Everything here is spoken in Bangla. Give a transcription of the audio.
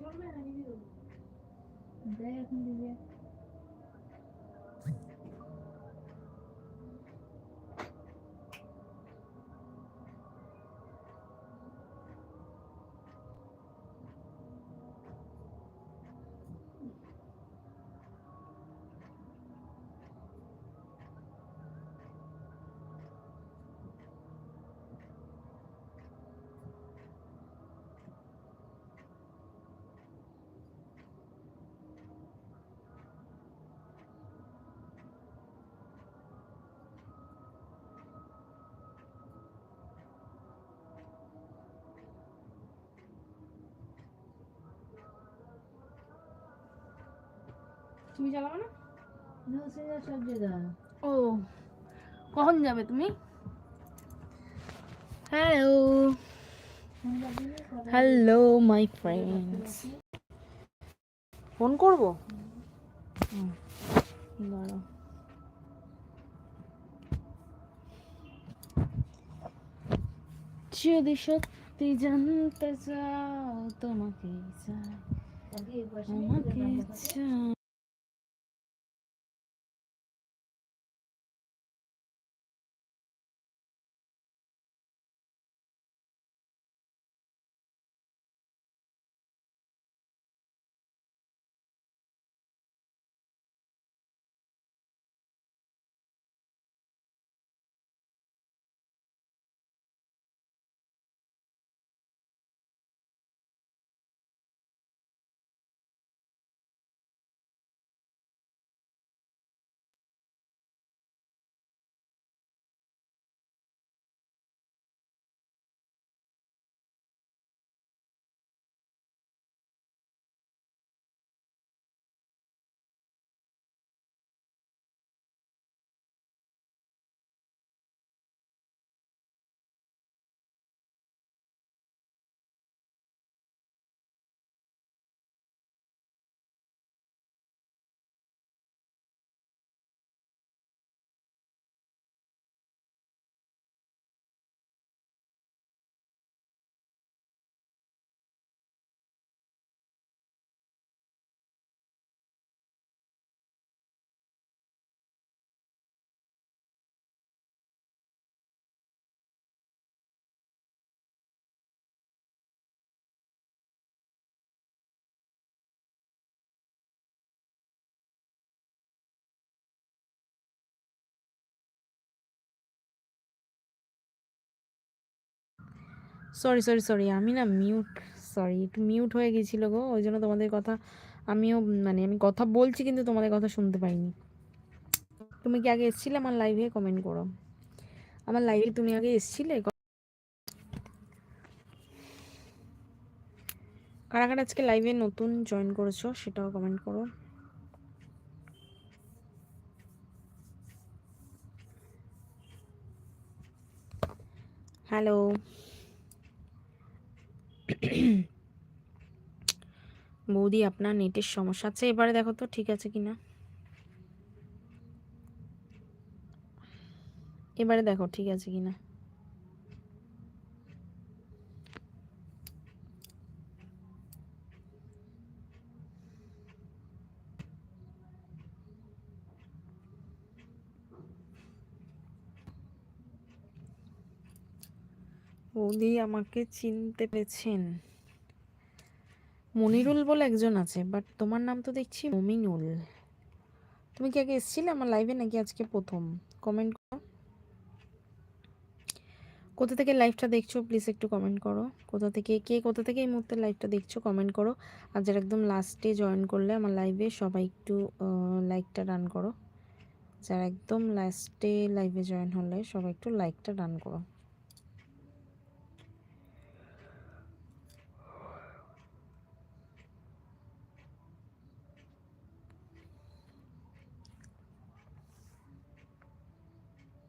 Mayor me da De তুমি চালাবে না? ও কখন যাবে তুমি? Hello hello my friends phone করব? দাঁড়াও। যদি সত্যি জানতে চাও তোমাকে চাই। আমাকে চাই। সরি সরি সরি আমি না মিউট সরি একটু মিউট হয়ে গেছিল গো, ওই জন্য তোমাদের কথা আমিও মানে আমি কথা বলছি কিন্তু তোমাদের কথা শুনতে পাইনি। তুমি কি আগে এসেছিলে আমার লাইভে কমেন্ট করো। আমার লাইভে তুমি আগে এসেছিলে? কারা কারা আজকে লাইভে নতুন জয়েন করেছ সেটাও কমেন্ট করো। হ্যালো বৌদি আপনার নেটের সমস্যা আছে, এবারে দেখো তো ঠিক আছে কিনা। এবারে দেখো ঠিক আছে কিনা। বৌদি আমাকে চিনতে পেরেছেন। মনিরুল বলে একজন আছে বাট তোমার নাম তো দেখছি মমিনুল। তুমি কি আগে এসেছিলে আমার লাইভে নাকি আজকে প্রথম? কমেন্ট করো। কোথা থেকে লাইভটা দেখছ প্লিজ একটু কমেন্ট করো। কোথা থেকে, কে কোথা থেকে এই মুহূর্তে লাইভটা দেখছ কমেন্ট করো। আর যারা একদম লাস্টে জয়েন করলে আমার লাইভে সবাই একটু লাইকটা ডান করো। যারা একদম লাস্টে লাইভে জয়েন হলে সবাই একটু লাইকটা ডান করো।